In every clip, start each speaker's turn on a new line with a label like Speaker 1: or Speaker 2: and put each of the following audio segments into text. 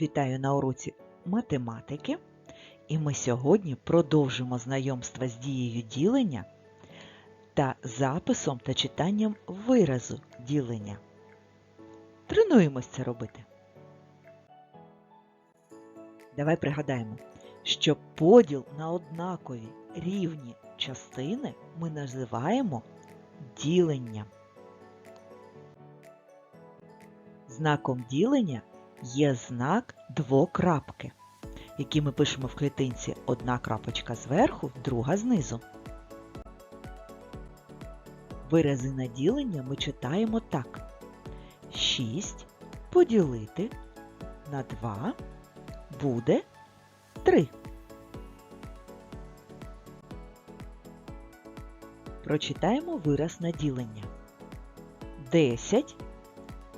Speaker 1: Вітаю на уроці математики. І ми сьогодні продовжимо знайомство з дією ділення та записом та читанням виразу ділення. Тренуємось це робити. Давай пригадаємо, що поділ на однакові рівні частини ми називаємо діленням. Знаком ділення є знак двокрапки, який ми пишемо в клітинці одна крапочка зверху, друга знизу. Вирази на ділення ми читаємо так. 6 поділити на 2 буде 3. Прочитаємо вираз на ділення. 10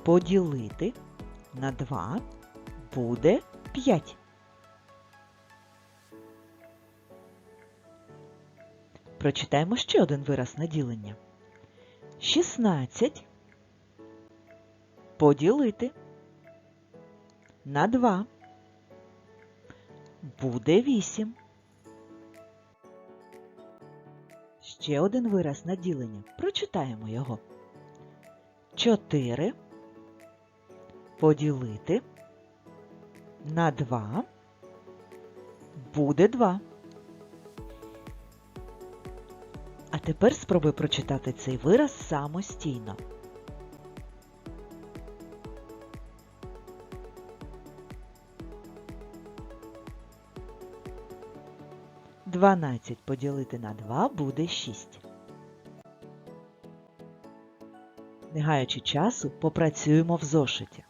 Speaker 1: поділити на 2 буде 5. Прочитаємо ще один вираз на ділення. 16 поділити на 2 буде 8. Ще один вираз на ділення. Прочитаємо його. 4 поділити на 2 буде 2. А тепер спробуй прочитати цей вираз самостійно. Дванадцять поділити на 2 буде 6. Не гаючи часу, попрацюємо в зошиті.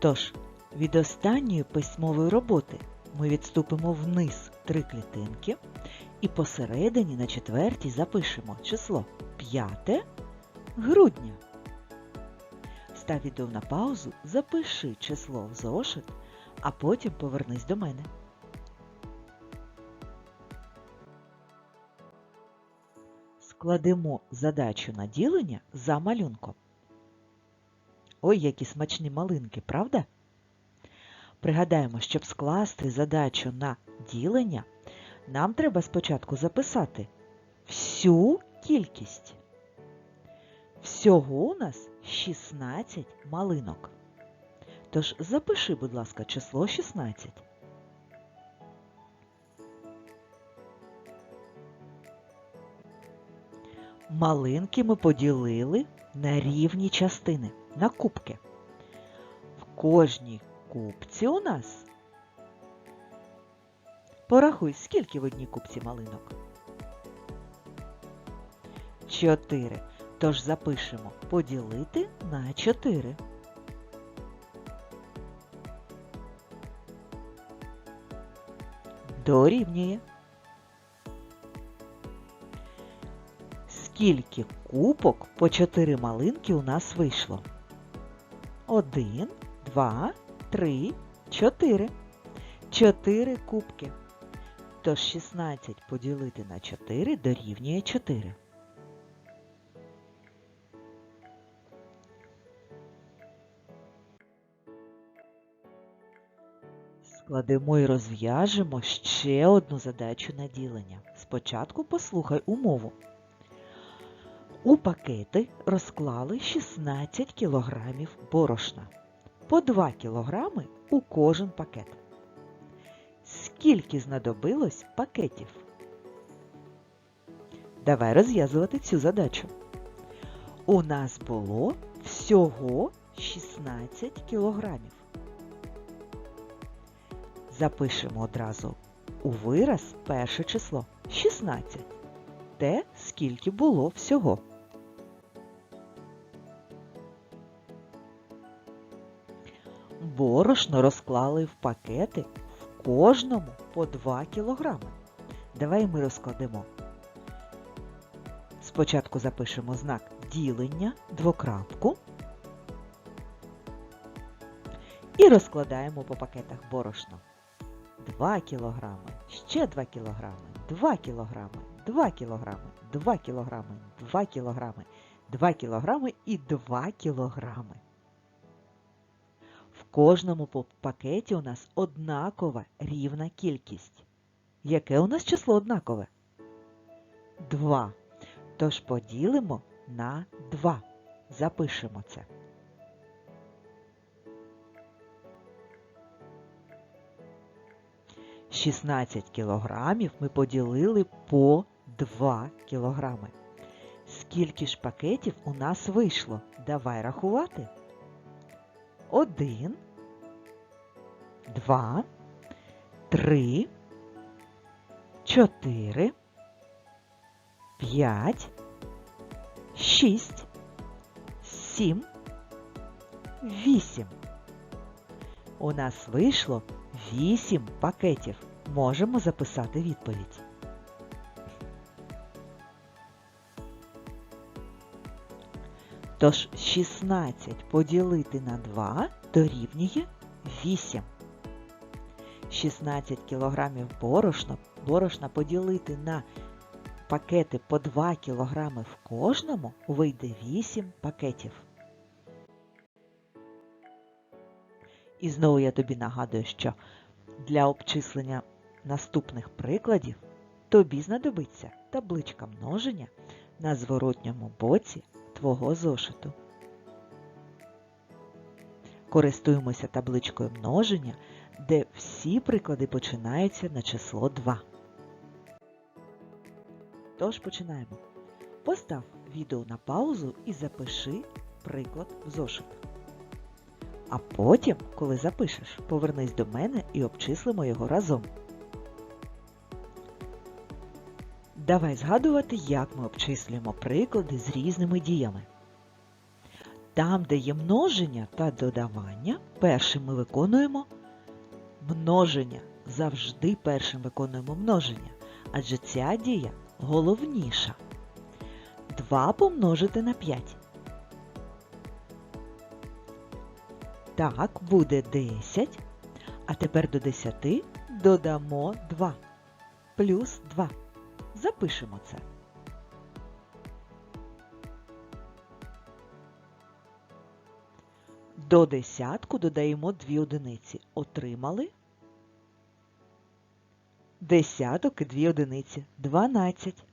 Speaker 1: Тож, від останньої письмової роботи ми відступимо вниз три клітинки і посередині на четвертій запишемо число 5 грудня. Став відео на паузу, запиши число в зошит, а потім повернись до мене. Складемо задачу на ділення за малюнком. Ой, які смачні малинки, правда? Пригадаємо, щоб скласти задачу на ділення, нам треба спочатку записати всю кількість. Всього у нас 16 малинок. Тож запиши, будь ласка, число 16. Малинки ми поділили на рівні частини, на кубки. В кожній кубці у нас. Порахуй, скільки в одній кубці малинок? Чотири. Тож запишемо поділити на 4. Дорівнює. Скільки кубок по 4 малинки у нас вийшло? 1, 2, 3, 4. 4 кубки. Тож 16 поділити на 4 дорівнює 4. Складемо і розв'яжемо ще одну задачу на ділення. Спочатку послухай умову. У пакети розклали 16 кілограмів борошна. По 2 кілограми у кожен пакет. Скільки знадобилось пакетів? Давай розв'язувати цю задачу. У нас було всього 16 кілограмів. Запишемо одразу у вираз перше число 16. Те, скільки було всього. Борошно розклали в пакети в кожному по 2 кілограми. Давай ми розкладемо. Спочатку запишемо знак ділення, двокрапку і розкладаємо по пакетах борошно. 2 кілограми, ще 2 кілограми, 2 кілограми, 2 кілограми, 2 кілограми, 2 кілограми, 2 кілограми і 2 кілограми. Кожному пакеті у нас однакова рівна кількість. Яке у нас число однакове? 2. Тож поділимо на 2. Запишемо це. Шістнадцять кілограмів ми поділили по 2 кілограми. Скільки ж пакетів у нас вийшло? Давай рахувати. Один, два, три, чотири, п'ять, шість, сім, вісім. У нас вийшло вісім пакетів. Можемо записати відповідь. Тож 16 поділити на 2 дорівнює 8. 16 кілограмів борошна, борошна поділити на пакети по 2 кілограми в кожному вийде 8 пакетів. І знову я тобі нагадую, що для обчислення наступних прикладів тобі знадобиться табличка множення на зворотньому боці твого зошиту. Користуємося табличкою множення, де всі приклади починаються на число 2. Тож починаємо. Постав відео на паузу і запиши приклад в зошит. А потім, коли запишеш, повернись до мене і обчислимо його разом. Давай згадувати, як ми обчислюємо приклади з різними діями. Там, де є множення та додавання, першим ми виконуємо множення. Завжди першим виконуємо множення, адже ця дія головніша. 2 помножити на 5. Так, буде 10. А тепер до 10 додамо 2. Плюс 2. Запишемо це. До десятку додаємо дві одиниці. Отримали десяток і дві одиниці. 12.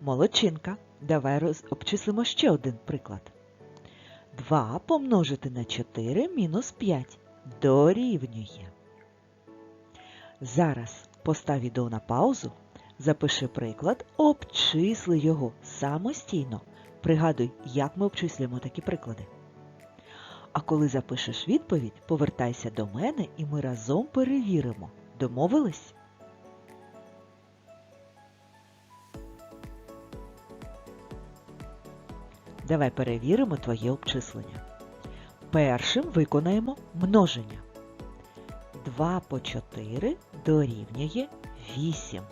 Speaker 1: Молодчинка. Давай роз... обчислимо ще один приклад. 2 помножити на 4 мінус 5 дорівнює. Зараз постав відео на паузу, запиши приклад, обчисли його самостійно. Пригадуй, як ми обчислюємо такі приклади. А коли запишеш відповідь, повертайся до мене і ми разом перевіримо. Домовились? Давай перевіримо твоє обчислення. Першим виконаємо множення. 2 по 4 дорівнює 8.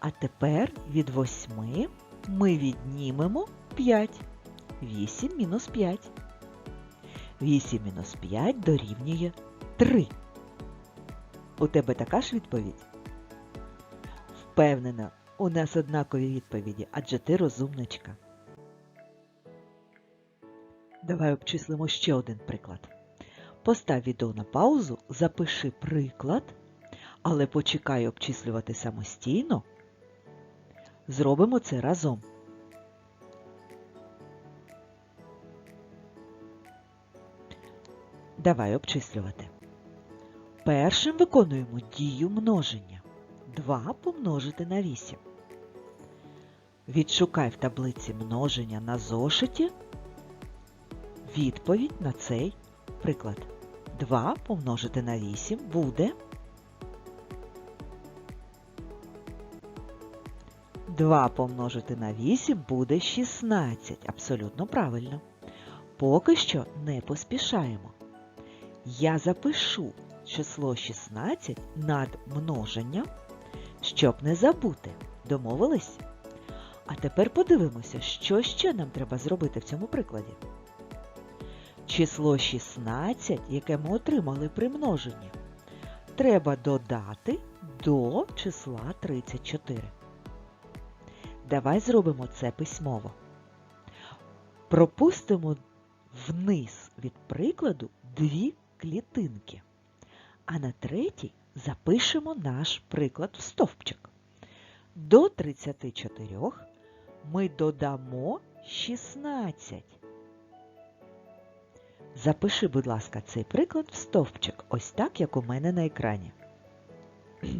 Speaker 1: А тепер від 8 ми віднімемо 5. 8 мінус 5. 8 мінус 5 дорівнює 3. У тебе така ж відповідь? Впевнена, у нас однакові відповіді, адже ти розумничка. Давай обчислимо ще один приклад. Постав відео на паузу, запиши приклад, але почекай обчислювати самостійно. Зробимо це разом. Давай обчислювати. Першим виконуємо дію множення. 2 помножити на 8. Відшукай в таблиці множення на зошиті відповідь на цей приклад. 2 помножити на 8 буде 2 помножити на 8 буде 16. Абсолютно правильно. Поки що не поспішаємо. Я запишу число 16 над множенням, щоб не забути. Домовились? А тепер подивимося, що ще нам треба зробити в цьому прикладі. Число 16, яке ми отримали при множенні, треба додати до числа 34. Давай зробимо це письмово. Пропустимо вниз від прикладу дві клітинки, а на третій запишемо наш приклад в стовпчик. До 34 ми додамо 16. Запиши, будь ласка, цей приклад в стовпчик, ось так, як у мене на екрані.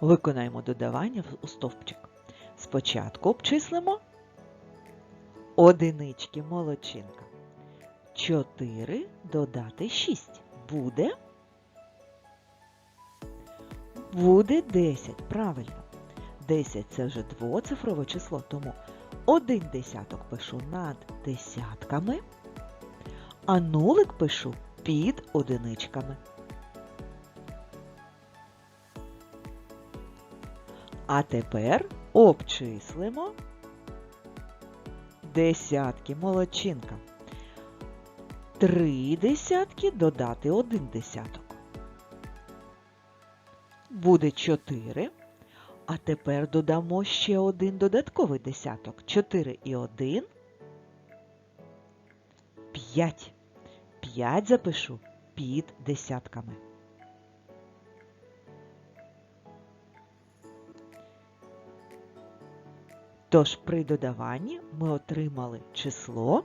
Speaker 1: Виконаємо додавання у стовпчик. Спочатку обчислимо одинички молодчинка. 4 додати 6 буде. Буде 10, правильно. 10 це вже двоцифрове число, тому один десяток пишу над десятками, а нулик пишу під одиничками. А тепер обчислимо десятки молодчинка. Три десятки додати один десяток. Буде 4. А тепер додамо ще один додатковий десяток. 4 і 1 – 5. 5 запишу під десятками. Тож при додаванні ми отримали число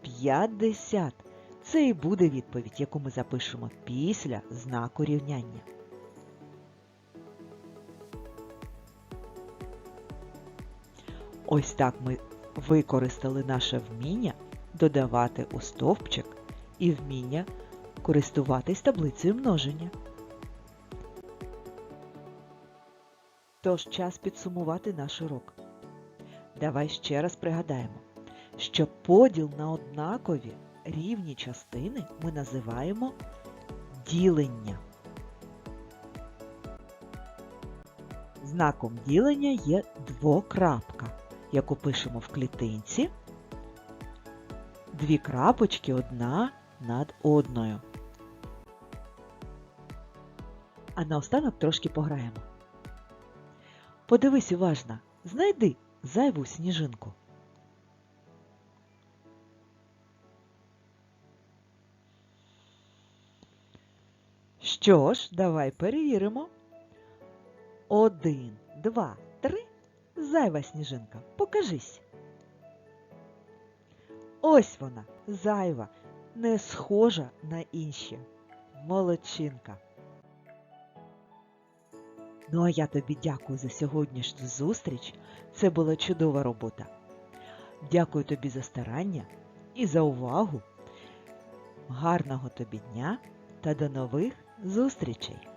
Speaker 1: 50. Це і буде відповідь, яку ми запишемо після знаку рівняння. Ось так ми використали наше вміння додавати у стовпчик і вміння користуватись таблицею множення. Тож час підсумувати наш урок. Давай ще раз пригадаємо, що поділ на однакові рівні частини ми називаємо ділення. Знаком ділення є двокрапка, яку пишемо в клітинці. Дві крапочки одна над одною. А наостанок трошки пограємо. Подивись уважно, знайди зайву сніжинку. Що ж, давай перевіримо. Один, два. Зайва сніжинка. Покажись. Ось вона, зайва, не схожа на інші. Молодчинка. Ну а я тобі дякую за сьогоднішню зустріч. Це була чудова робота. Дякую тобі за старання і за увагу. Гарного тобі дня та до нових зустрічей!